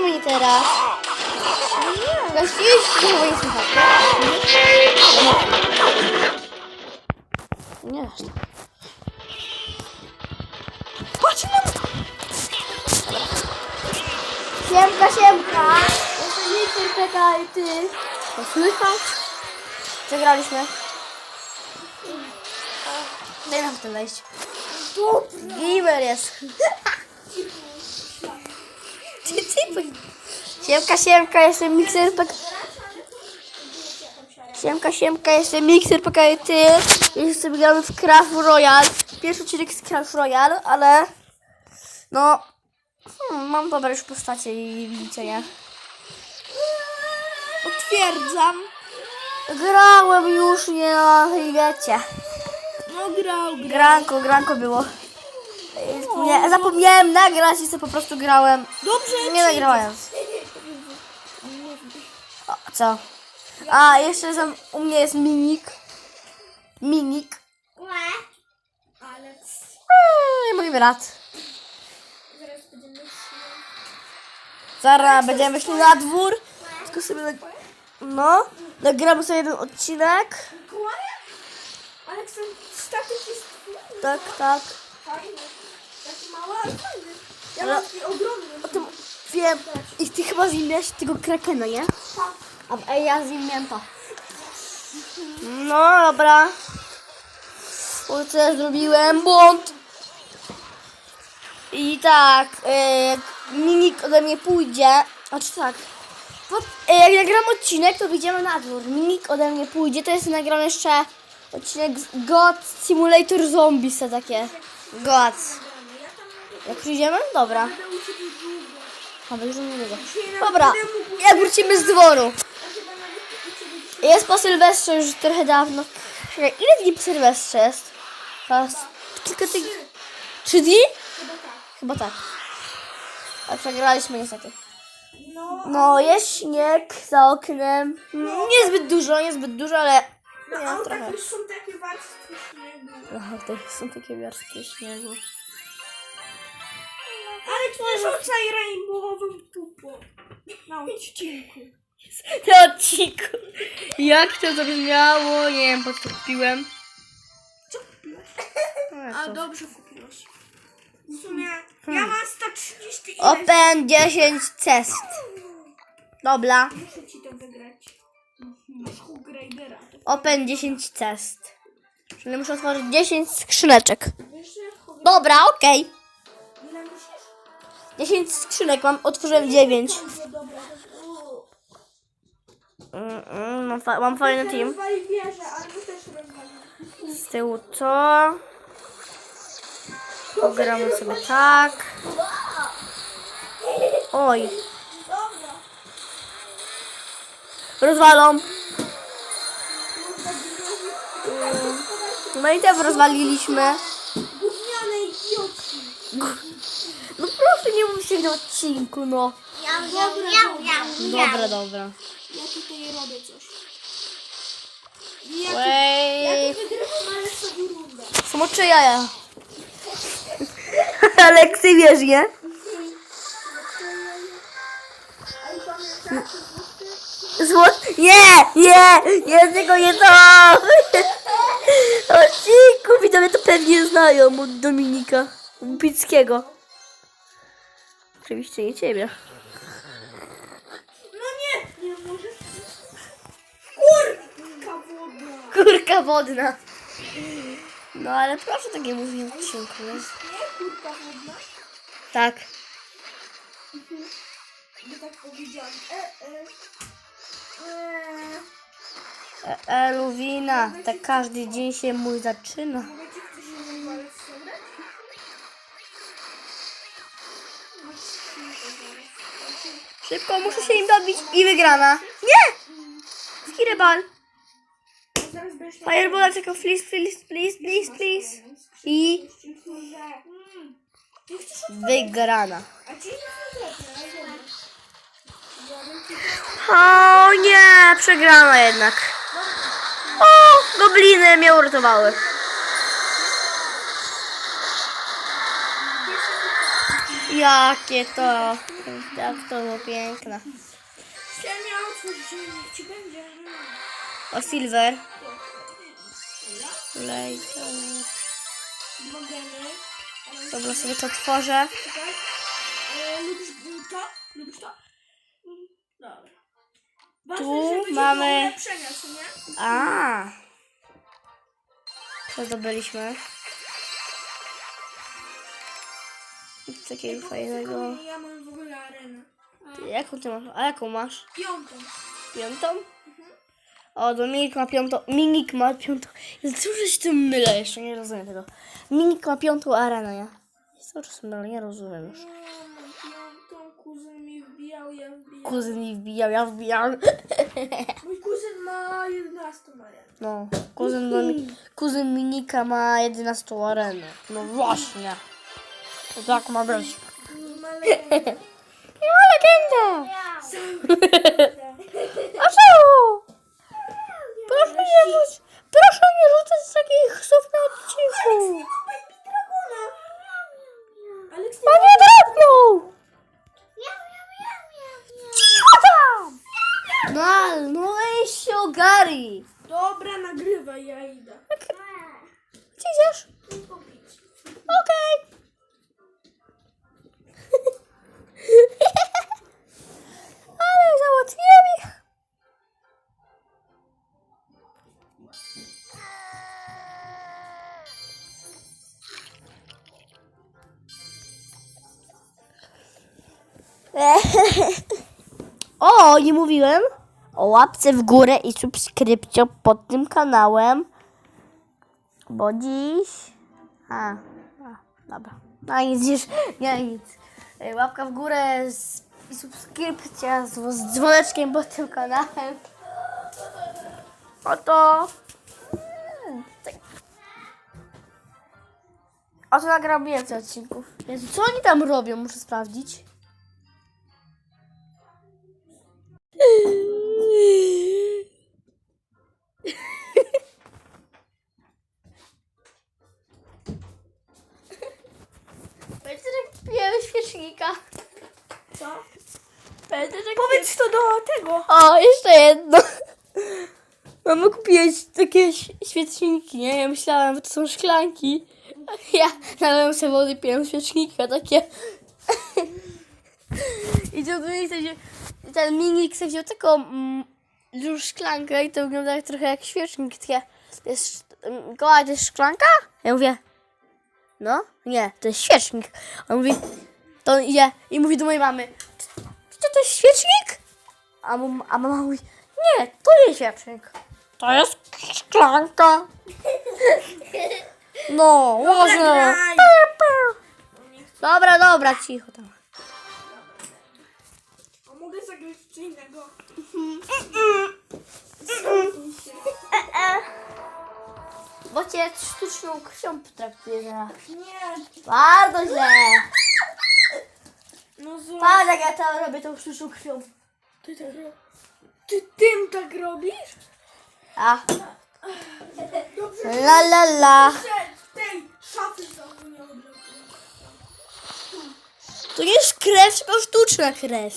Czemu nie teraz? Czemu nie słychać? Nie aż tak. Patrz na Siemka, siemka! Wiktor Peka i ty. To słychać? Przegraliśmy. Daj nam tym wejść. Gamer jest. Powiedz. Siemka, siemka, jestem mikser PK. Siemka, siemka, jestem mikser i ty. Jeszcze sobie gramy w Crash Royale. Pierwszy odcinek z Crash Royale, ale no hmm, mam dobre już postacie i widzicie, nie? Potwierdzam. Grałem już, nie no, wiecie. No grał, grał. Granko, granko było. Nie, zapomniałem nagrać i sobie po prostu grałem. Dobrze, Nie nagrałem. O, co? A, jeszcze tam u mnie jest minik. Minik. Ale Eee, mój brat. zaraz będziemy. Zaraz będziemy szli na dwór. Tylko sobie nag... No, nagramy sobie jeden odcinek. Mikołaja? Ale twój statyk jest. Tak, tak. Fajny. Taki mały, ale fajny. Ja Ale- mam taki ogromny. O tym wiem. I ty chyba zimiałeś tego krakena, nie? Tak. A ja zimiałem to. No dobra. O, co ja zrobiłem? Błąd. I tak, e, Minik ode mnie pójdzie. A czy tak? Bo, e, jak nagram odcinek, to wyjdziemy na dwór. Minik ode mnie pójdzie. To jest nagrany jeszcze odcinek z God Simulator Zombies, to takie. God. Jak przyjdziemy? Dobra. A, będzie niedługo. Dobra, jak wrócimy z dworu. Ja Jest po Sylwestrze już trochę dawno. Ile dni po Sylwestrze jest? Teraz kilka tygodni. Trzy dni? Chyba tak. Chyba tak. A przegraliśmy niestety. No, No, jest śnieg za oknem. Niezbyt dużo, niezbyt dużo, ale... Nie, autach trochę. już są takie warstwy śniegu. To są takie warstwy śniegu. Ale tu nie rzucaj rainbowową pupą. Na odcinku. Na odcinku. Jak to zabrzmiało? Nie wiem, po co kupiłem. Co kupiłeś? A dobrze kupiłeś. W sumie ja mam 130 ile? Open 10 test. Dobra. Muszę ci to wygrać. Masz Hook Raidera. Open 10 test. Czyli muszę otworzyć 10 skrzyneczek. Dobra, okej. Musisz? 10 skrzynek mam, otworzyłem 9. No dobra, to... Mm, mm, mam, fa- mam fajny team. Rozwali wieżę, ale my też rozwalimy. Z tyłu to. Pogramy sobie tak. Oj. Rozwalą. No i te rozwaliliśmy. Gówniane idioci. Proszę nie mów się na odcinku, no. Dobra, dobra. Ja tutaj robię coś. Ja, tu, ja Wej. tu wygrywam, ale sobie rundę. Smoczy jaja. Aleksy wiesz, nie? A i pamiętacie, Zło... Nie, nie, nie, tego nie to. Odcinku, widzowie to pewnie znają od Dominika Łupickiego. Oczywiście nie ciebie. No nie, nie możesz. Kurka wodna. Kurka wodna. No ale proszę tak nie mówić w odcinku. nie? Kurka wodna. Tak. By tak powiedziałam. E, e. E, E, e, Luwina, tak każdy dzień się mój zaczyna. Szybko, muszę się im dobić i wygrana. Nie! Skirebal. Fireball, czekam, please, please, please, please, please. I wygrana. O nie, przegrana jednak. O, gobliny mnie uratowały. Jakie to, jak to było piękne. Ja otworzyć, niech ci będzie. O, silver. Geny. Dobra, sobie to otworzę. Lubisz to? Lubisz to? Dobra. Tu mamy-? A. Co zdobyliśmy? Nic takiego fajnego. Ja mam w ogóle arenę. A, Jaką ty masz? A jaką masz? Piątą. Piątą? O, Dominik ma piątą. Minik ma piątą. Ja zawsze się tym mylę, jeszcze nie rozumiem tego. Minik ma piątą arenę? Ja cały czas mylę, nie rozumiem już. No, mam piątą, kuzyn mi wbijał, ja wbijam. Kuzyn mi wbijał, ja wbijam. Mój kuzyn ma 11 arenę. No, kuzyn, Domi- kuzyn Minika ma 11 arenę. No właśnie. To tak ma być. Ma legendę! A czemu? Proszę nie rzuć, proszę nie rzucać takich słów na odcinku. Panie drapnął! Cicho tam! No, no weź się ogarnij. Dobra, nagrywaj, ja idę. Gdzie idziesz? O, nie mówiłem o łapce w górę i subskrypcją pod tym kanałem. Bo dziś. A, a dobra. No nic już, nie nic. Ej, Łapka w górę i subskrypcja z, z dzwoneczkiem pod tym kanałem. Oto. Oto nagrał więcej odcinków. Co oni tam robią? Muszę sprawdzić. Będzie tak pijemy świecznika. Co? Będzie tak Powiedz to do tego. O, jeszcze jedno. Mama kupiłeś takie świeczniki, nie? Ja myślałam, że to są szklanki. Ja nalałem sobie wody, piłem świecznika takie. I to wziął, ten minik sobie wziął taką mm, już szklankę i to wygląda jak, trochę jak świecznik. Takie, to jest, Mikołaj, to jest szklanka? Ja mówię, no, nie, to jest świecznik. On mówi, to idzie i mówi do mojej mamy, to, to jest świecznik? A, mam, a mama mówi, nie, to nie świecznik. To jest szklanka. No, ładnie. graj. Dobra, dobra, cicho tam. A mogę zagrać w co innego? Bo cię sztuczną krwią traktuje zaraz. Nie. Bardzo źle. No zobacz. Patrz jak ja tam robię tą sztuczną krwią. Ty, tak ro- ty tym tak robisz? A, Dobrze, la la la. że tej szafy znowu nie. To nie jest krew, tylko sztuczna krew.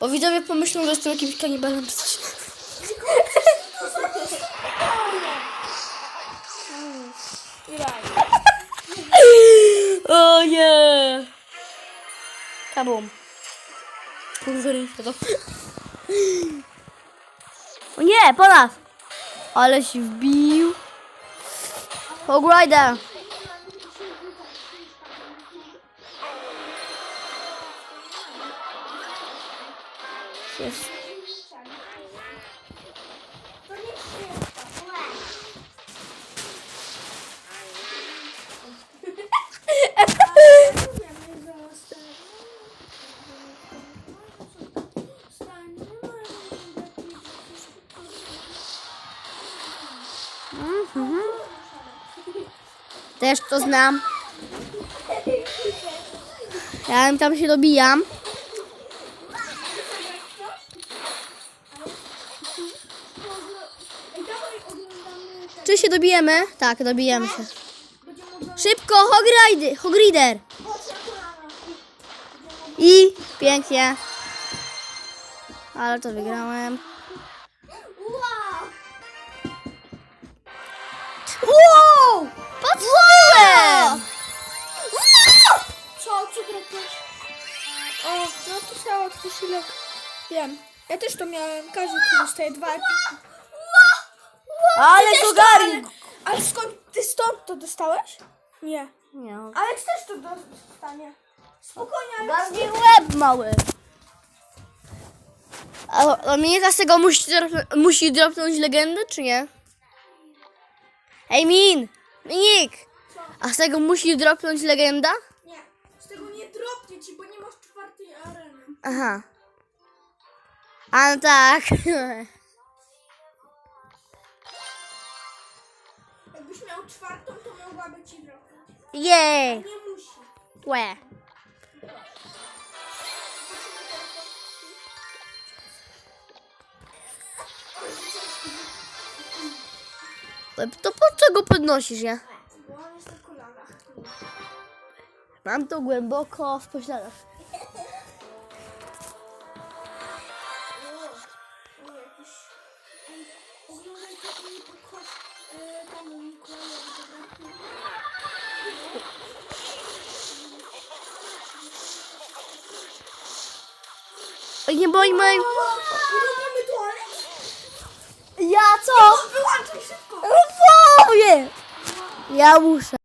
Bo widzowie pomyślą, że jestem jakimś kanibalem czy coś. Graj. O nie! Kabum. Ręka to. O nie, po nas! Ale się wbił. Hogrider. Jest. Też to znam. Ja tam się dobijam. Czy się dobijemy? Tak, dobijemy się. Szybko, Hogrider! Hogrider! I pięknie. Ale to wygrałem. Wow! Wow! Patrzyłem! Co, co drapujesz? O, no to chciała koszulek. Wiem. Ja też to miałem. Każdy tu dostaje dwa. Ale Ty też to to- Gary! Ale skąd, ty stąd to dostałeś? Nie. Nie. Aleks też to dostanie. Spokojnie, Aleks. Bardziej łeb mały. A Dominika z tego musi, dropnąć- musi dropnąć legendę, czy nie? Ej, Min! Minik! A z tego musi dropnąć legenda? Nie. Z tego nie dropnie ci, bo nie masz czwartej areny. Aha. A no tak. Jakbyś miał czwartą, to mogłaby ci dropnąć. Jej! Nie musi. Łe. To po co go podnosisz, nie? Mam to głęboko w pośladach. Oj, nie Aleks? Ja co? Wyłączaj szybko! Ja muszę.